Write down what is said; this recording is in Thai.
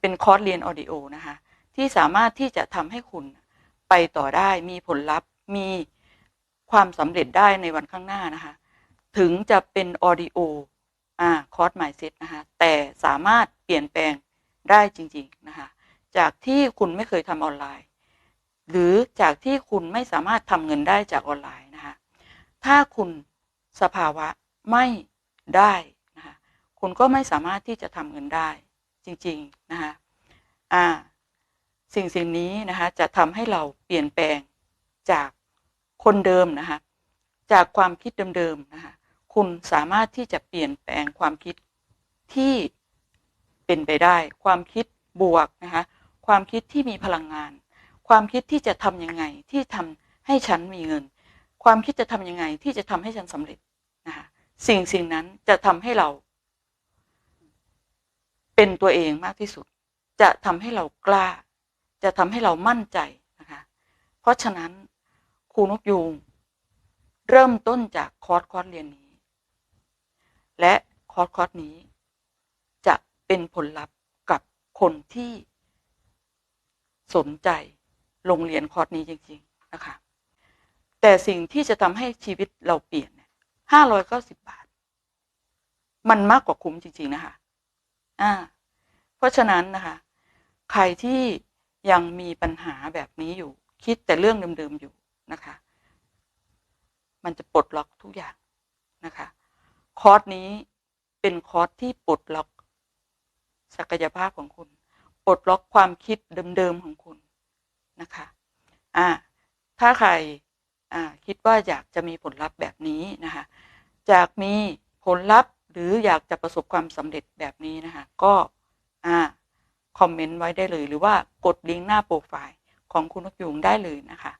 เป็นคอร์สเรียนออดิโอนะคะ ที่สามารถที่จะทำให้คุณไปต่อได้มีผลลัพธ์มีความสำเร็จได้ในวันข้างหน้านะคะ ถึงจะเป็นออดิโออ่าคอร์สไมเซ็ตนะคะ แต่สามารถเปลี่ยนแปลงได้จริง ๆ นะคะ จากที่คุณไม่เคยทำออนไลน์ หรือจากที่คุณไม่สามารถทำเงินได้จากออนไลน์นะคะ ถ้าคุณสภาวะไม่ได้นะคะ คุณก็ไม่สามารถที่จะทำเงินได้ จริงๆนะคะอ่าสิ่งสิ่งนี้นะคะจะทำให้เราเปลี่ยนแปลงจากคนเดิมนะคะจากความคิดเดิมๆนะคะคุณสามารถที่จะเปลี่ยนแปลงความคิดที่เป็นไปได้ ความคิดบวกนะคะความคิดที่มีพลังงาน ความคิดที่จะทำยังไงที่ทำให้ฉันมีเงิน ความคิดจะทำยังไงที่จะทำให้ฉันสำเร็จนะคะสิ่งสิ่งนั้นจะทำให้เรา เป็นตัวเองมากที่สุด จะทำให้เรากล้า จะทำให้เรามั่นใจนะคะเพราะฉะนั้นครูนกยูงเริ่มต้นจากคอร์สคอร์สเรียนนี้ และคอร์สคอร์สนี้ จะเป็นผลลัพธ์กับคนที่สนใจลงเรียนคอร์สนี้จริง ๆ นะคะ แต่สิ่งที่จะทำให้ชีวิตเราเปลี่ยนเนี่ยห้าร้อยเก้าสิบบาท มันมากกว่าคุ้มจริง ๆ นะคะ อ่าเพราะฉะนั้นนะคะ ใครที่ยังมีปัญหาแบบนี้อยู่ คิดแต่เรื่องเดิมๆอยู่นะคะ มันจะปลดล็อกทุกอย่างนะคะ คอร์สนี้เป็นคอร์สที่ปลดล็อกศักยภาพของคุณ ปลดล็อกความคิดเดิมๆของคุณนะคะอ่าถ้าใครอ่าคิดว่าอยากจะมีผลลัพธ์แบบนี้นะคะอยากมีผลลัพธ์ รืออยากจะประสบความสำเร็จแบบนี้นะคะก็อ่าคอมเมนต์ไว้ได้เลย หรือว่ากดลิงก์หน้าโปรไฟล์ของคุณนกยุงได้เลยนะคะ